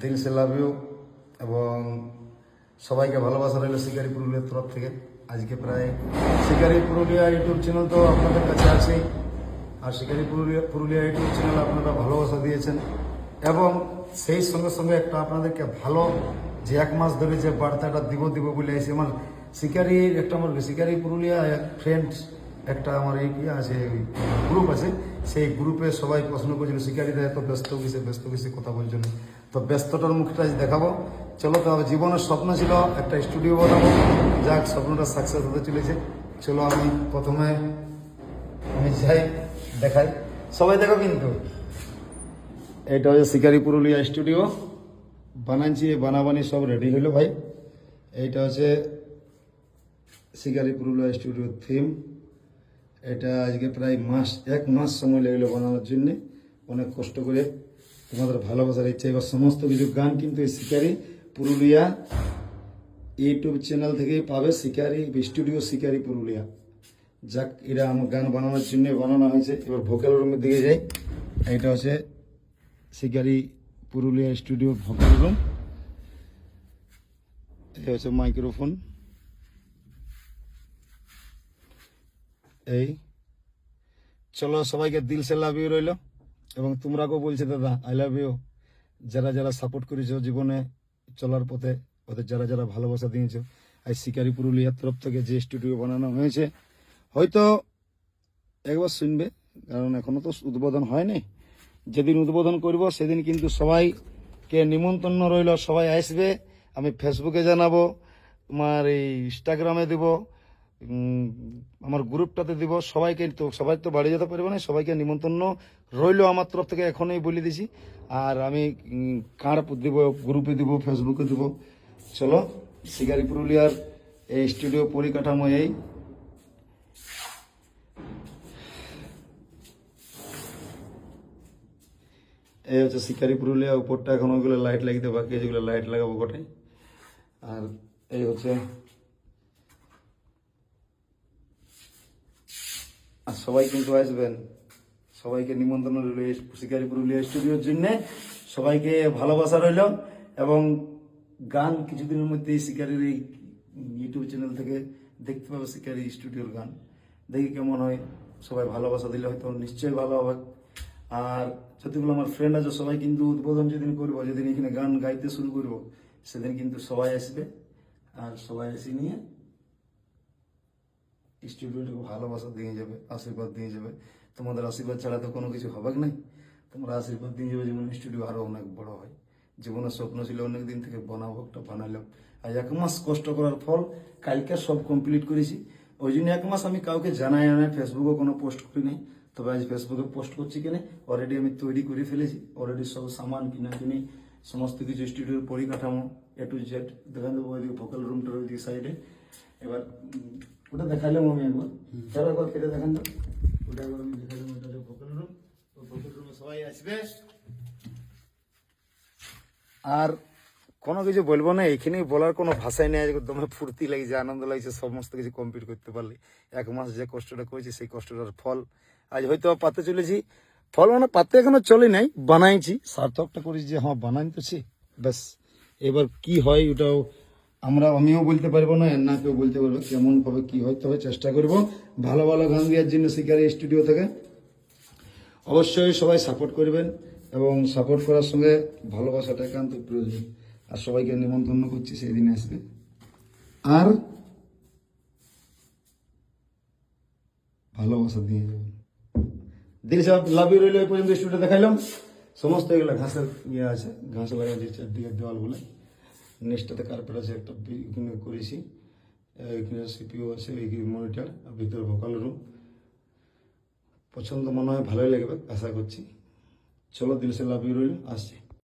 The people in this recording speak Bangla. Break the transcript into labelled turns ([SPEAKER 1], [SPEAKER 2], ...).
[SPEAKER 1] দিল সে লাভ ইউ এবং সবাইকে ভালোবাসা রইল শিকারি পুরুলিয়ার তরফ থেকে। আজকে প্রায় শিকারি পুরুলিয়া ইউটিউব চ্যানেল তো আপনাদের কাছে আছেই আর শিকারি পুরুলিয়া পুরুলিয়া ইউটিউব চ্যানেল আপনারা ভালোবাসা দিয়েছেন। এবং সেই সঙ্গে সঙ্গে একটা আপনাদেরকে ভালো যে এক মাস ধরে যে বার্তাটা দিব দিব বলে আমার শিকারির একটা আমার শিকারি পুরুলিয়া ফ্রেন্ডস একটা আমার এই ইয়ে আছে গ্রুপ আছে। সেই গ্রুপে সবাই প্রশ্ন করছিল শিকারীরা এত ব্যস্ত কিসে ব্যস্ত কিসে কথা বলছিল তো ব্যস্ততার মুখটা দেখাবো। চলো তো জীবনের স্বপ্ন ছিল একটা স্টুডিও বানাবো। যাক, স্বপ্নটা সাকসেস হতে চলেছে। চলো আমি প্রথমে আমি যাই, দেখাই। সবাই দেখো কিন্তু। এটা হচ্ছে শিকারি পুরুলিয়া স্টুডিও বানাচ্ছি বানাবানি সব রেডি হলো ভাই। এইটা হচ্ছে শিকারি পুরুলিয়া স্টুডিওর থিম এটা আজকে প্রায় মাস, এক মাস সময় লেগেলো বানানোর জন্যে। অনেক কষ্ট করে তোমাদের ভালোবাসার ইচ্ছা। এবার সমস্ত কিছু গান কিন্তু শিকারি পুরুলিয়া ইউটিউব চ্যানেল থেকেই পাবে, শিকারি স্টুডিও শিকারি পুরুলিয়া। যাক এটা আমার গান বানানোর জন্য বানানো হয়েছে। এবার ভোকাল রুমের দিকে যাই। এটা হচ্ছে শিকারি পুরুলিয়া স্টুডিও ভোকাল রুম এটা হচ্ছে মাইক্রোফোন এই, চলো সবাইকে দিল সে লাভ ইউ রইল। এবং তোমরাকেও বলছে দাদা আই লাভ ইউ যারা যারা সাপোর্ট করেছ জীবনে, চলার পথে, ওদের যারা যারা ভালোবাসা দিয়েছ, আজ শিকারি পুরুলিয়ার তরফ থেকে যে স্টুডিও বানানো হয়েছে, হয়তো একবার শুনবে, কারণ এখনও তো উদ্বোধন হয়নি। যেদিন উদ্বোধন করব, সেদিন কিন্তু সবাইকে নিমন্ত্রণ রইল, সবাই আসবে। আমি ফেসবুকে জানাব, তোমার এই ইনস্টাগ্রামে দেব। আমার গ্রুপটাতে দিব, সবাইকে তো, সবাই তো বাড়ি যেতে পারবে না, সবাইকে নিমন্ত্রণ রইল আমার তরফ থেকে, এখনই বলে দিছি। আর আমি কার্ড দিব, গ্রুপে দিব, ফেসবুকে দিব। চলো, শিকারি পুরুলিয়ার এই স্টুডিও পরিকাঠামো এই। এই হচ্ছে শিকারি পুরুলিয়া, উপরটা এখন ওইগুলো লাইট লাগিতে বাকি যেগুলো লাইট লাগাবো গোটাই। আর এই হচ্ছে সবাই কিন্তু আসবেন। সবাইকে নিমন্ত্রণ রইল শিকারি পুরুলিয়া স্টুডিওর জন্য। সবাইকে ভালোবাসা রইল এবং গান কিছুদিনের মধ্যেই শিকারির এই ইউটিউব চ্যানেল থেকে দেখতে পাবে শিকারি স্টুডিওর গান। দেখি কেমন হয়? সবাই ভালোবাসা দিলে হয়তো নিশ্চয়ই ভালো হবে। আর যতগুলো আমার ফ্রেন্ড আছে, সবাই কিন্তু উদ্বোধন যেদিন করব, যেদিন এখানে গান গাইতে শুরু করব, সেদিন কিন্তু সবাই আসবে। আর সবাই এসে নিয়ে স্টুডিওটাকে ভালোবাসা দিয়ে যাবে, আশীর্বাদ দিয়ে যাবে। তোমাদের আশীর্বাদ ছাড়া তো কোনো কিছু হবে নাই। তোমরা আশীর্বাদ দিয়ে যাবে যেমন স্টুডিও আরও অনেক বড় হয়। জীবনের স্বপ্ন ছিল অনেক দিন থেকে বানাবো, একটা বানালাম। আর এক মাস কষ্ট করার ফল কালকে সব কমপ্লিট করেছি। ওই জন্য এক মাস আমি কাউকে জানাই না ফেসবুকে কোনো পোস্ট করি নাই। তবে আজ ফেসবুকে পোস্ট করছি কেন অলরেডি আমি তৈরি করে ফেলেছি। অলরেডি সব সামান কিনা কিনি, সমস্ত কিছু স্টুডিওর পরিকাঠামো এ টু জেড দেখান দেবো ওইদিকে ভোকাল রুমটার ওইদিকে সাইডে এবার ওটা দেখালাম আমি একবার। চলো একবার কেটে দেখান তো। ওটা একবার আমি দেখালাম ওটা ভোকাল রুম ওই ভোকাল রুমে সবাই আসবে। আর কোনো কিছু বলব না এখানেই বলার কোনো ভাষাই নেই। একদম ফুর্তি লাগছে আনন্দ লাগছে সমস্ত কিছু কমপ্লিট করতে পারলি। এক মাস যে কষ্টটা করেছি সেই কষ্টটার ফল। আজ হয়তো পাতে চলেছি। ফল মানে পাতে এখনও চলে নাই বানাইছি। সার্থকটা করেছি যে হ্যাঁ বানাইতেছি। ব্যাস এবার কি হয় ওটাও আমরা আমিও বলতে পারব না এর না কেউ বলতে পারব কেমন ভাবে কি হয় তবে চেষ্টা করব। ভালো ভালো গান দেওয়ার জন্য শিকারি স্টুডিও থেকে। অবশ্যই সবাই সাপোর্ট করবেন এবং সাপোর্ট করার সঙ্গে ভালোবাসাটা একান্ত প্রয়োজন। আর সবাইকে নিমন্ত্রণ করছি সেই দিনে আসবে। আর ভালোবাসা দিয়ে যাবেন। দিল সাহেব লাভ রইল এই পর্যন্ত স্টুডিও দেখাইলাম। সমস্ত এগুলো ঘাসের ইয়ে আছে, ঘাস লাগা চারদিকে দেওয়ালগুলো। নেক্সটাতে কার্পেট আছে, একটা এখানে করেছি। এখানে সিপিও আছে মনিটার, আর ভিতরে ভোকাল রুম পছন্দ মনে হয় ভালোই লাগবে, আশা করছি। চলো, দিল সে লাভ রইল, আসছি।